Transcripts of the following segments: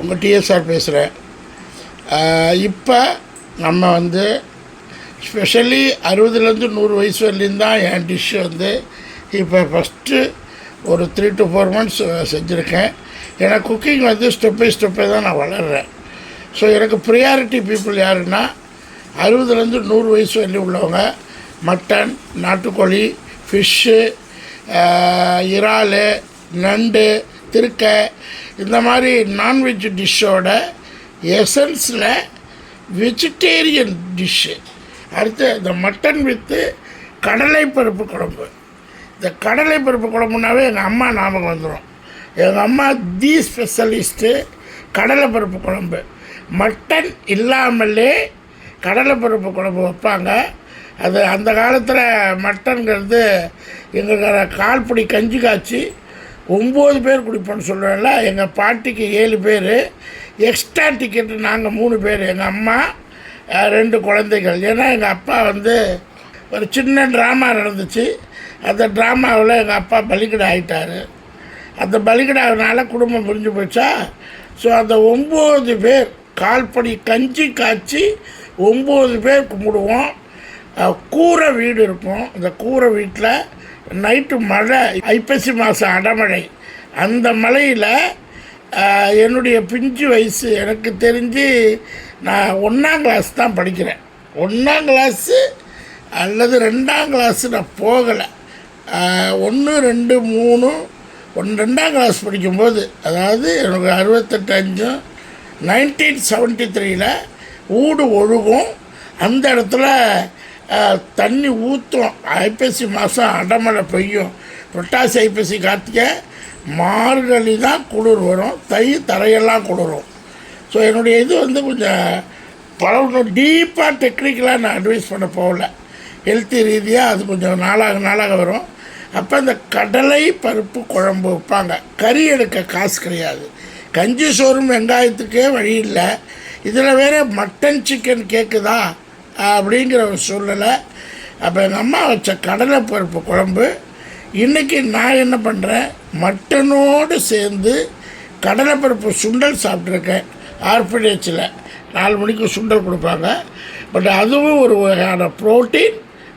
உங்கள் டிஎஸ்ஆர் பேசுகிறேன் இப்போ நம்ம வந்து ஸ்பெஷலி அறுபதுலேருந்து நூறு வயசு வரலையும் தான் என் டிஷ் வந்து இப்போ ஃபஸ்ட்டு ஒரு த்ரீ டு ஃபோர் மந்த்ஸ் செஞ்சுருக்கேன். ஏன்னா குக்கிங் வந்து ஸ்டெப் பை ஸ்டெப்பை தான் நான் வளர்கிறேன் ஸோ எனக்கு ப்ரியாரிட்டி பீப்புள் யாருன்னா அறுபதுலேருந்து நூறு வயசு வரலையும் உள்ளவங்க. மட்டன் நாட்டுக்கோழி ஃபிஷ்ஷு இறால் நண்டு திருக்கை இந்த மாதிரி நான்வெஜ் டிஷ்ஷோட எசன்ஸில் வெஜிடேரியன் டிஷ்ஷு அடுத்து இந்த மட்டன் வித்து கடலைப்பருப்பு குழம்பு. இந்த கடலைப்பருப்பு குழம்புனாவே எங்கள் அம்மா ஞாபகம் வந்துடும் எங்கள் அம்மா தி ஸ்பெஷலிஸ்ட்டு கடலைப்பருப்பு குழம்பு. மட்டன் இல்லாமலே கடலைப்பருப்பு குழம்பு வைப்பாங்க. அது அந்த காலத்தில் மட்டன்கிறது எங்களுக்கு கால்புடி கஞ்சி காய்ச்சி ஒம்பது பேர் குடிப்போம்னு சொல்லுவேன்ல எங்கள் பாட்டிக்கு ஏழு பேர் எக்ஸ்ட்ரா டிக்கெட்டு நாங்கள் மூணு பேர் எங்கள் அம்மா ரெண்டு குழந்தைகள். ஏன்னா எங்கள் அப்பா வந்து ஒரு சின்ன ட்ராமா நடந்துச்சு. அந்த ட்ராமாவில் எங்கள் அப்பா பலிக்கடை ஆகிட்டார் அந்த பலிக்கடாவினால குடும்பம் புரிஞ்சு போச்சா? ஸோ அந்த ஒம்பது பேர் கால்படி கஞ்சி காய்ச்சி ஒம்பது பேர் கும்பிடுவோம். கூரை வீடு இருக்கும். அந்த கூரை வீட்டில் நைட்டு மழை ஐப்பசி மாதம் அடமழை. அந்த மழையில் என்னுடைய பிஞ்சு வயசு எனக்கு தெரிஞ்சு நான் ஒன்றாம் கிளாஸ் தான் படிக்கிறேன். ஒன்றாம் கிளாஸு அல்லது ரெண்டாம் கிளாஸு நான் போகலை. ஒன்று ரெண்டு மூணு ஒன் ரெண்டாம் கிளாஸ் படிக்கும்போது அதாவது எனக்கு அறுபத்தெட்டு அஞ்சும் நைன்டீன் செவன்ட்டி த்ரீயில் ஊடு ஒழுகும். அந்த இடத்துல தண்ணி ஊற்றும் ஐப்பசி மாதம் அடமழை பெய்யும். புரட்டாசி ஐப்பசி கார்த்திகை மார்கழி தான் குளிர் வரும். தை தரையெல்லாம் குளிரும் ஸோ என்னுடைய இது வந்து கொஞ்சம் பல டீப்பாக டெக்னிக்கலாக நான் அட்வைஸ் பண்ண போகல. ஹெல்த்தி ரீதியாக அது கொஞ்சம் நாளாக நாளாக வரும். அப்போ இந்த கடலை பருப்பு குழம்பு வைப்பாங்க. கறி எடுக்க காசு கிடையாது. கஞ்சி சோறும் வெங்காயத்துக்கே வழி இல்லை. இதில் வேறு மட்டன் சிக்கன் கேட்குதா அப்படிங்கிற ஒரு சூழ்நிலை அப்போ எங்கள் அம்மா வச்ச கடலை பருப்பு குழம்பு இன்றைக்கி நான் என்ன பண்ணுறேன் மட்டனோடு சேர்ந்து கடலைப்பருப்பு சுண்டல் சாப்பிட்ருக்கேன் ஆர்பிடேஜில் நாலு மணிக்கு சுண்டல் கொடுப்பாங்க. பட் அதுவும் ஒரு வகையான ப்ரோட்டீன்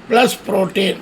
ப்ளஸ் ப்ரோட்டீன்.